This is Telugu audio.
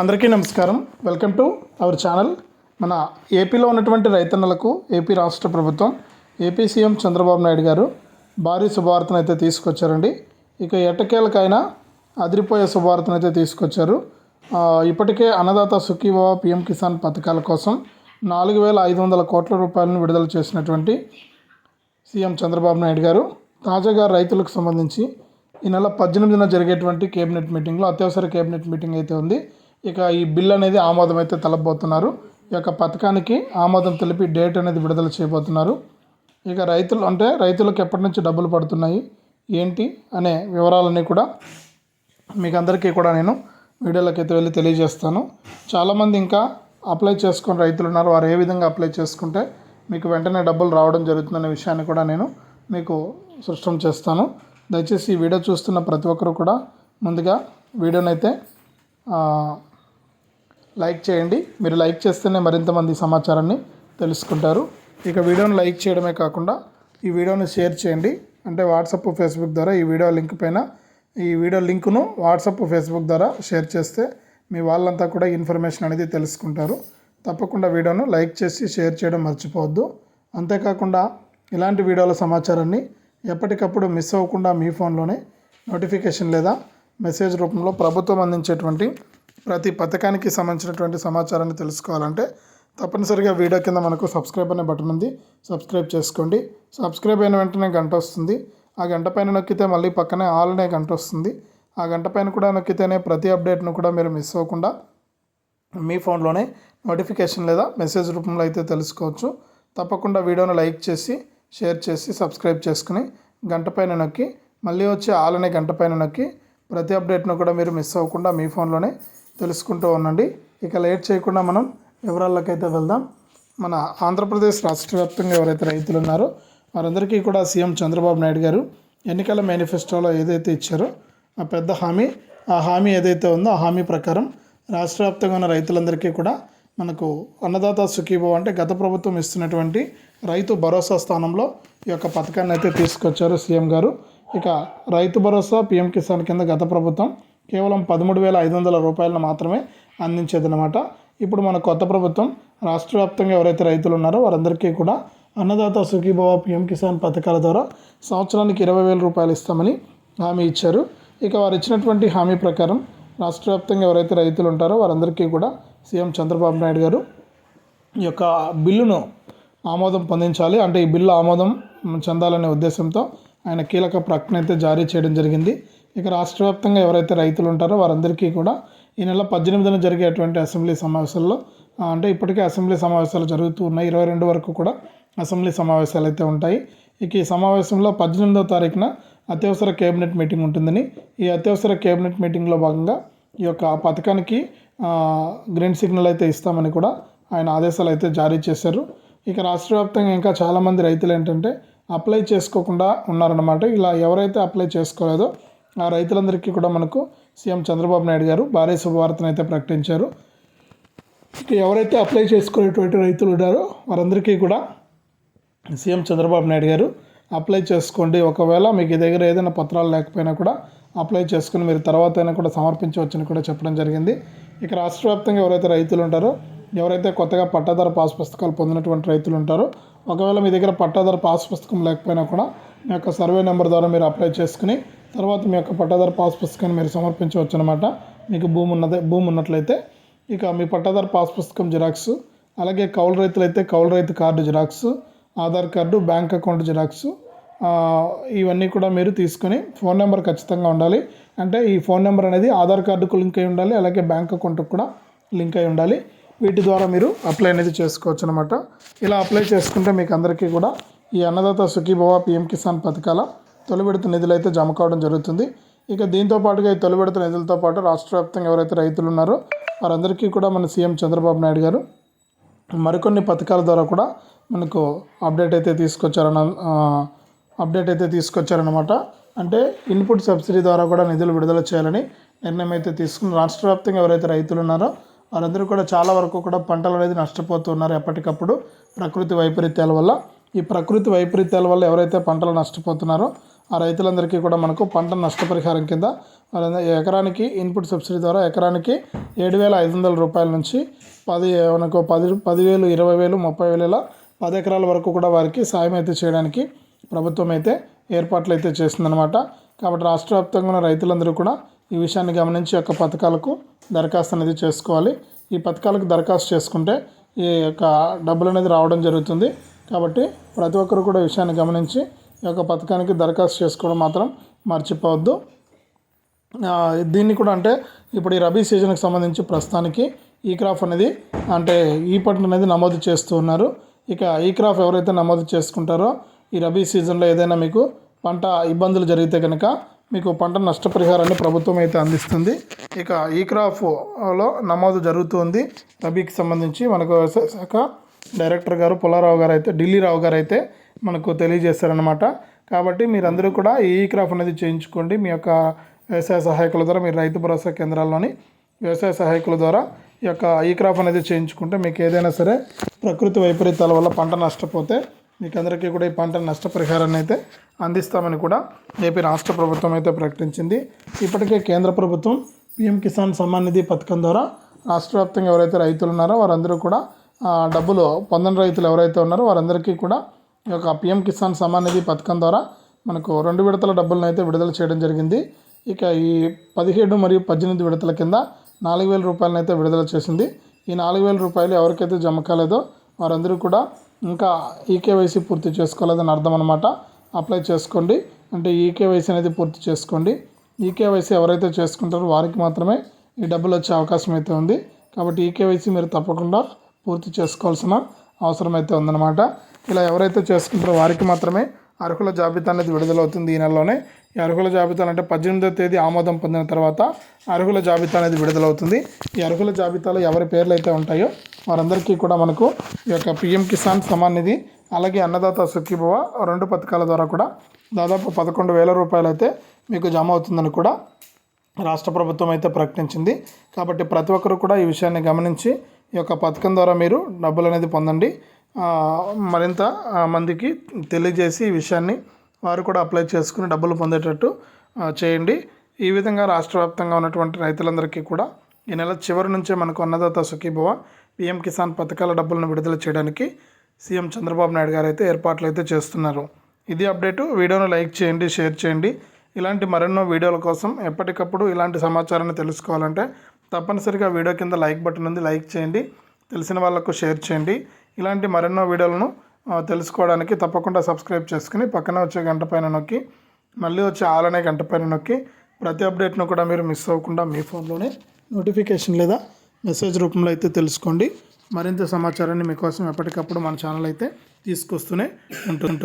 అందరికీ నమస్కారం. Welcome to our channel. మన ఏపీలో ఉన్నటువంటి రైతన్నలకు ఏపీ రాష్ట్ర ప్రభుత్వం ఏపీ సీఎం చంద్రబాబు నాయుడు గారు భారీ శుభవార్తను అయితే తీసుకొచ్చారండి. ఇక ఎట్టకేలకైనా అదిరిపోయే శుభవార్తను అయితే తీసుకొచ్చారు ఇప్పటికే అన్నదాత సుఖీభావ పిఎం కిసాన్ పథకాల కోసం నాలుగు వేల ఐదు వందల కోట్ల రూపాయలను విడుదల చేసినటువంటి సీఎం చంద్రబాబు నాయుడు గారు తాజాగా రైతులకు సంబంధించి ఈ నెల పద్దెనిమిదిన జరిగేటువంటి కేబినెట్ మీటింగ్లో అత్యవసర కేబినెట్ మీటింగ్ అయితే ఉంది. ఇక ఈ బిల్ అనేది ఆమోదం అయితే తెలపబోతున్నారు ఈ యొక్క పథకానికి ఆమోదం తెలిపి డేట్ అనేది విడుదల చేయబోతున్నారు. ఇక రైతులు అంటే రైతులకు ఎప్పటి నుంచి డబ్బులు పడుతున్నాయి ఏంటి అనే వివరాలన్నీ కూడా మీకు అందరికీ కూడా నేను వీడియోలోకి అయితే వెళ్ళి తెలియజేస్తాను. చాలామంది ఇంకా అప్లై చేసుకుని రైతులు ఉన్నారు. వారు ఏ విధంగా అప్లై చేసుకుంటే మీకు వెంటనే డబ్బులు రావడం జరుగుతుందనే విషయాన్ని కూడా నేను మీకు సృష్టం చేస్తాను. దయచేసి ఈ వీడియో చూస్తున్న ప్రతి ఒక్కరు కూడా ముందుగా వీడియోనైతే లైక్ చేయండి. మీరు లైక్ చేస్తేనే మరింత మంది సమాచారాన్ని తెలుసుకుంటారు. ఇక వీడియోని లైక్ చేయడమే కాకుండా ఈ వీడియోని షేర్ చేయండి. అంటే వాట్సాప్ ఫేస్బుక్ ద్వారా ఈ వీడియో లింక్ పైన ఈ వీడియో లింకును వాట్సాప్ ఫేస్బుక్ ద్వారా షేర్ చేస్తే మీ వాళ్ళంతా కూడా ఇన్ఫర్మేషన్ అనేది తెలుసుకుంటారు. తప్పకుండా వీడియోను లైక్ చేసి షేర్ చేయడం మర్చిపోవద్దు. అంతేకాకుండా ఇలాంటి వీడియోల సమాచారాన్ని ఎప్పటికప్పుడు మిస్ అవ్వకుండా మీ ఫోన్లోనే నోటిఫికేషన్ లేదా మెసేజ్ రూపంలో ప్రభుత్వం అందించేటువంటి ప్రతి పథకానికి సంబంధించినటువంటి సమాచారాన్ని తెలుసుకోవాలంటే తప్పనిసరిగా వీడియో కింద మనకు సబ్స్క్రైబ్ అనే బటన్ ఉంది. సబ్స్క్రైబ్ చేసుకోండి. సబ్స్క్రైబ్ అయిన వెంటనే గంట వస్తుంది. ఆ గంట పైన నొక్కితే మళ్ళీ పక్కనే ఆల్ అనే గంట వస్తుంది. ఆ గంట పైన కూడా నొక్కితేనే ప్రతి అప్డేట్ను కూడా మీరు మిస్ అవ్వకుండా మీ ఫోన్లోనే నోటిఫికేషన్ లేదా మెసేజ్ రూపంలో అయితే తెలుసుకోవచ్చు. తప్పకుండా వీడియోను లైక్ చేసి షేర్ చేసి సబ్స్క్రైబ్ చేసుకుని గంట పైన నొక్కి మళ్ళీ వచ్చే ఆల్ అనే గంట పైన నొక్కి ప్రతి అప్డేట్ను కూడా మీరు మిస్ అవ్వకుండా మీ ఫోన్లోనే తెలుసుకుంటూ ఉండండి. ఇక లేట్ చేయకుండా మనం వివరాల్లోకైతే వెళ్దాం. మన ఆంధ్రప్రదేశ్ రాష్ట్ర వ్యాప్తంగా ఎవరైతే రైతులు ఉన్నారో వారందరికీ కూడా సీఎం చంద్రబాబు నాయుడు గారు ఎన్నికల మేనిఫెస్టోలో ఏదైతే ఇచ్చారో ఆ పెద్ద హామీ ఆ హామీ ఏదైతే ఉందో ఆ హామీ ప్రకారం రాష్ట్ర వ్యాప్తంగా ఉన్న రైతులందరికీ కూడా మనకు అన్నదాత సుఖీభవ అంటే గత ప్రభుత్వం ఇస్తున్నటువంటి రైతు భరోసా స్థానంలో ఈ యొక్క పథకాన్ని అయితే తీసుకొచ్చారు సీఎం గారు. ఇక రైతు భరోసా పీఎం కిసాన్ కింద గత ప్రభుత్వం కేవలం పదమూడు వేల ఐదు వందల రూపాయలను మాత్రమే అందించేదన్నమాట. ఇప్పుడు మన కొత్త ప్రభుత్వం రాష్ట్ర వ్యాప్తంగా ఎవరైతే రైతులు ఉన్నారో వారందరికీ కూడా అన్నదాత సుఖీభవ పిఎం కిసాన్ పథకాల ద్వారా సంవత్సరానికి ఇరవై వేల రూపాయలు ఇస్తామని హామీ ఇచ్చారు. ఇక వారు ఇచ్చినటువంటి హామీ ప్రకారం రాష్ట్ర వ్యాప్తంగా ఎవరైతే రైతులు ఉంటారో వారందరికీ కూడా సీఎం చంద్రబాబు నాయుడు గారు ఈ యొక్క బిల్లును ఆమోదం పొందించాలి. అంటే ఈ బిల్లు ఆమోదం చెందాలనే ఉద్దేశంతో ఆయన కీలక ప్రకటన అయితే జారీ చేయడం జరిగింది. ఇక రాష్ట్ర వ్యాప్తంగా ఎవరైతే రైతులు ఉంటారో వారందరికీ కూడా ఈ నెల పద్దెనిమిదిన జరిగేటువంటి అసెంబ్లీ సమావేశాల్లో అంటే ఇప్పటికే అసెంబ్లీ సమావేశాలు జరుగుతూ ఉన్నాయి. ఇరవై రెండు వరకు కూడా అసెంబ్లీ సమావేశాలు అయితే ఉంటాయి. ఇక ఈ సమావేశంలో పద్దెనిమిదవ తారీఖున అత్యవసర కేబినెట్ మీటింగ్ ఉంటుందని. ఈ అత్యవసర కేబినెట్ మీటింగ్లో భాగంగా ఈ యొక్క పథకానికి గ్రీన్ సిగ్నల్ అయితే ఇస్తామని కూడా ఆయన ఆదేశాలు అయితే జారీ చేశారు. ఇక రాష్ట్ర వ్యాప్తంగా ఇంకా చాలామంది రైతులు ఏంటంటే అప్లై చేసుకోకుండా ఉన్నారన్నమాట. ఇలా ఎవరైతే అప్లై చేసుకోలేదో ఆ రైతులందరికీ కూడా మనకు సీఎం చంద్రబాబు నాయుడు గారు భారీ శుభవార్తను అయితే ప్రకటించారు. ఇక ఎవరైతే అప్లై చేసుకునేటువంటి రైతులు ఉన్నారో వారందరికీ కూడా సీఎం చంద్రబాబు నాయుడు గారు అప్లై చేసుకోండి. ఒకవేళ మీకు దగ్గర ఏదైనా పత్రాలు లేకపోయినా కూడా అప్లై చేసుకుని మీరు తర్వాత అయినా కూడా సమర్పించవచ్చని కూడా చెప్పడం జరిగింది. ఇక రాష్ట్ర వ్యాప్తంగా ఎవరైతే రైతులు ఉంటారో ఎవరైతే కొత్తగా పట్టాదారు పాస్ పుస్తకాలు పొందినటువంటి రైతులు ఉంటారో ఒకవేళ మీ దగ్గర పట్టాదారు పాస్ పుస్తకం లేకపోయినా కూడా మీ యొక్క సర్వే నెంబర్ ద్వారా మీరు అప్లై చేసుకుని తర్వాత మీ యొక్క పట్టాదారు పాస్ పుస్తకాన్ని మీరు సమర్పించవచ్చు అనమాట మీకు భూమి ఉన్నదే భూమి ఉన్నట్లయితే ఇక మీ పట్టాదారు పాస్ పుస్తకం జిరాక్స్ అలాగే కౌలు రైతులైతే కౌలు రైతు card xerox Aadhaar card bank account xerox ఇవన్నీ కూడా మీరు తీసుకొని ఫోన్ నెంబర్ ఖచ్చితంగా ఉండాలి. అంటే ఈ ఫోన్ నెంబర్ అనేది ఆధార్ కార్డుకు లింక్ అయి ఉండాలి అలాగే బ్యాంక్ అకౌంట్కి కూడా లింక్ అయి ఉండాలి. వీటి ద్వారా మీరు అప్లై అనేది చేసుకోవచ్చు అనమాట ఇలా అప్లై చేసుకుంటే మీకు అందరికీ కూడా ఈ అన్నదాత సుఖీభవ పిఎం కిసాన్ పథకాల తొలి విడత నిధులు అయితే జమ కావడం జరుగుతుంది. ఇక దీంతో పాటుగా ఈ తొలి విడత నిధులతో పాటు రాష్ట్ర వ్యాప్తంగా ఎవరైతే రైతులు ఉన్నారో వారందరికీ కూడా మన సీఎం చంద్రబాబు నాయుడు గారు మరికొన్ని పథకాల ద్వారా కూడా మనకు అప్డేట్ అయితే తీసుకొచ్చారన్న అప్డేట్ అయితే తీసుకొచ్చారనమాట అంటే ఇన్పుట్ సబ్సిడీ ద్వారా కూడా నిధులు విడుదల చేయాలని నిర్ణయం అయితే తీసుకుని రాష్ట్ర వ్యాప్తంగా ఎవరైతే రైతులు ఉన్నారో వారందరూ కూడా చాలా వరకు కూడా పంటలు అనేది నష్టపోతున్నారు ఎప్పటికప్పుడు ప్రకృతి వైపరీత్యాల వల్ల. ఈ ప్రకృతి వైపరీత్యాల వల్ల ఎవరైతే పంటలు నష్టపోతున్నారో ఆ రైతులందరికీ కూడా మనకు పంట నష్టపరిహారం కింద ఎకరానికి ఇన్పుట్ సబ్సిడీ ద్వారా ఎకరానికి ఏడు వేల ఐదు వందల రూపాయల నుంచి పది మనకు పది పదివేలు ఇరవై వేలు ముప్పై వేలు ఇలా పది ఎకరాల వరకు కూడా వారికి సాయం అయితే చేయడానికి ప్రభుత్వం అయితే ఏర్పాట్లు అయితే చేస్తుందన్నమాట. కాబట్టి రాష్ట్ర వ్యాప్తంగా ఉన్న రైతులందరూ కూడా ఈ విషయాన్ని గమనించి యొక్క పథకాలకు దరఖాస్తు అనేది చేసుకోవాలి. ఈ పథకాలకు దరఖాస్తు చేసుకుంటే ఈ యొక్క డబ్బులు అనేది రావడం జరుగుతుంది. కాబట్టి ప్రతి ఒక్కరు కూడా విషయాన్ని గమనించి ఈ యొక్క పథకానికి దరఖాస్తు చేసుకోవడం మాత్రం మర్చిపోవద్దు. దీన్ని కూడా అంటే ఇప్పుడు ఈ రబీ సీజన్కి సంబంధించి ప్రస్తుతానికి ఈ క్రాప్ అనేది అంటే ఈ పంట అనేది నమోదు చేస్తూ ఉన్నారు. ఇక ఈ క్రాప్ ఎవరైతే నమోదు చేసుకుంటారో ఈ రబీ సీజన్లో ఏదైనా మీకు పంట ఇబ్బందులు జరిగితే కనుక మీకు పంట నష్టపరిహారాన్ని ప్రభుత్వం అయితే అందిస్తుంది. ఇక ఈ క్రాప్లో నమోదు జరుగుతుంది రబీకి సంబంధించి మనకు వ్యవసాయ శాఖ డైరెక్టర్ గారు పుల్లారావు గారు అయితే ఢిల్లీ రావు గారు అయితే మనకు తెలియజేస్తారనమాట కాబట్టి మీరందరూ కూడా ఈ క్రాఫ్ అనేది చేయించుకోండి. మీ యొక్క వ్యవసాయ సహాయకుల ద్వారా మీరు రైతు భరోసా కేంద్రాల్లోని వ్యవసాయ సహాయకుల ద్వారా ఈ యొక్క ఈ క్రాప్ అనేది చేయించుకుంటే మీకు ఏదైనా సరే ప్రకృతి వైపరీత్యాల వల్ల పంట నష్టపోతే మీకు అందరికీ కూడా ఈ పంట నష్టపరిహారాన్ని అయితే అందిస్తామని కూడా ఏపీ రాష్ట్ర ప్రభుత్వం అయితే ప్రకటించింది. ఇప్పటికే కేంద్ర ప్రభుత్వం పిఎం కిసాన్ సమ్మాన్ నిధి పథకం ద్వారా రాష్ట్ర వ్యాప్తంగా ఎవరైతే రైతులు ఉన్నారో వారందరూ కూడా డబ్బులు పొందని రైతులు ఎవరైతే ఉన్నారో వారందరికీ కూడా ఈ యొక్క పిఎం కిసాన్ సమ్మాన్ నిధి పథకం ద్వారా మనకు రెండు విడతల డబ్బులను అయితే విడుదల చేయడం జరిగింది. ఇక ఈ పదిహేడు మరియు పద్దెనిమిది విడతల కింద నాలుగు వేల రూపాయలను అయితే విడుదల చేసింది. ఈ నాలుగు వేల రూపాయలు ఎవరికైతే జమ కాలేదో వారందరూ కూడా ఇంకా ఈకేవైసీ పూర్తి చేసుకోలేదని అర్థం అనమాట అప్లై చేసుకోండి. అంటే ఈకేవైసీ అనేది పూర్తి చేసుకోండి. ఈకేవైసీ ఎవరైతే చేసుకుంటారో వారికి మాత్రమే ఈ డబ్బులు వచ్చే అవకాశం అయితే ఉంది. కాబట్టి ఈకేవైసీ మీరు తప్పకుండా పూర్తి చేసుకోవాల్సిన అవసరం అయితే ఉందన్నమాట. ఇలా ఎవరైతే చేసుకుంటారో వారికి మాత్రమే అర్హుల జాబితా అనేది విడుదలవుతుంది ఈ నెలలోనే. ఈ అర్హుల జాబితాలు అంటే పద్దెనిమిదో తేదీ ఆమోదం పొందిన తర్వాత అర్హుల జాబితా అనేది విడుదలవుతుంది. ఈ అర్హుల జాబితాలో ఎవరి పేర్లు అయితే ఉంటాయో వారందరికీ కూడా మనకు ఈ యొక్క పిఎం కిసాన్ సమాన్ నిధి అలాగే అన్నదాత సుఖీభవ రెండు పథకాల ద్వారా కూడా దాదాపు పదకొండు వేల రూపాయలు అయితే మీకు జమ అవుతుందని కూడా రాష్ట్ర ప్రభుత్వం అయితే ప్రకటించింది. కాబట్టి ప్రతి ఒక్కరు కూడా ఈ విషయాన్ని గమనించి ఈ యొక్క పథకం ద్వారా మీరు డబ్బులు అనేది పొందండి మరింత మందికి తెలియజేసి ఈ విషయాన్ని వారు కూడా అప్లై చేసుకుని డబ్బులు పొందేటట్టు చేయండి. ఈ విధంగా రాష్ట్ర వ్యాప్తంగా ఉన్నటువంటి రైతులందరికీ కూడా ఈ నెల చివరి నుంచే మనకు అన్నదాత సుఖీభవ పిఎం కిసాన్ పథకాల డబ్బులను విడుదల చేయడానికి సీఎం చంద్రబాబు నాయుడు గారు అయితే ఏర్పాట్లు అయితే చేస్తున్నారు. ఇది అప్డేటు. వీడియోను లైక్ చేయండి షేర్ చేయండి. ఇలాంటి మరెన్నో వీడియోల కోసం ఎప్పటికప్పుడు ఇలాంటి సమాచారాన్ని తెలుసుకోవాలంటే తప్పనిసరిగా వీడియో కింద లైక్ బటన్ ఉంది లైక్ చేయండి. తెలిసిన వాళ్ళకు షేర్ చేయండి. ఇలాంటి మరెన్నో వీడియోలను తెలుసుకోవడానికి తప్పకుండా సబ్స్క్రైబ్ చేసుకుని పక్కన వచ్చే గంట పైన నొక్కి మళ్ళీ వచ్చే ఆలనే గంట పైన నొక్కి ప్రతి అప్డేట్ను కూడా మీరు మిస్ అవ్వకుండా మీ ఫోన్లోనే నోటిఫికేషన్ లేదా మెసేజ్ రూపంలో అయితే తెలుసుకోండి. మరింత సమాచారాన్ని మీకోసం ఎప్పటికప్పుడు మన ఛానల్ అయితే తీసుకొస్తూనే ఉంటుంది